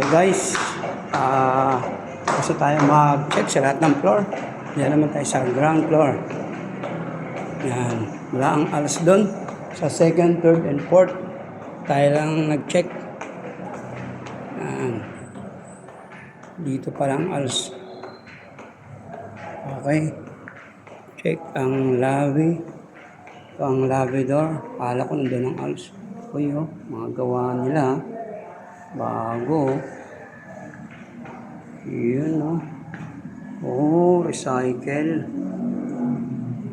Okay guys, ah kasi tayo mag-check sa lahat ng floor. Yan naman tayo sa ground floor. Yan, wala ang alas doon. Sa second, third, and fourth, tayo lang nag-check. Yan. Dito pa lang alas. Okay. Check ang lobby. Ito ang lobby door. Kala ko nandun ang alas. Uy, oh, mga gawa nila. Bago. Yun, oh. Oh, recycle.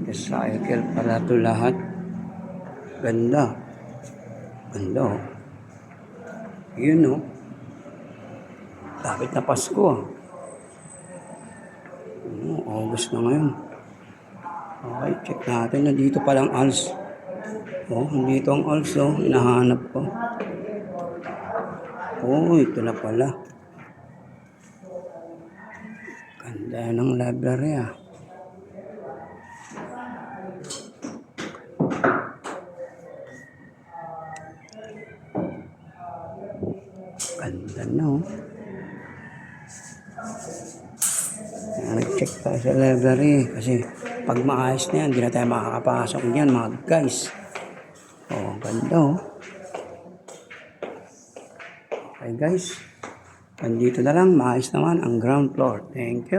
Recycle pala to lahat. Ganda. Ganda, oh. Yun, oh. Lapit na Pasko, ah. Oh, August na ngayon. Okay, check natin na dito palang ALS. Oh, dito ang ALS, oh. Hinahanap ko. Oh, ito na pala. Ganda ng library, ah. Ganda na, oh. Kaya Nag-check tayo sa library kasi pag maayos na yan, hindi na tayo makakapasok niyan mga guys. Oh, ganda oh. Okay guys, andito na lang, maayos naman ang ground floor. Thank you.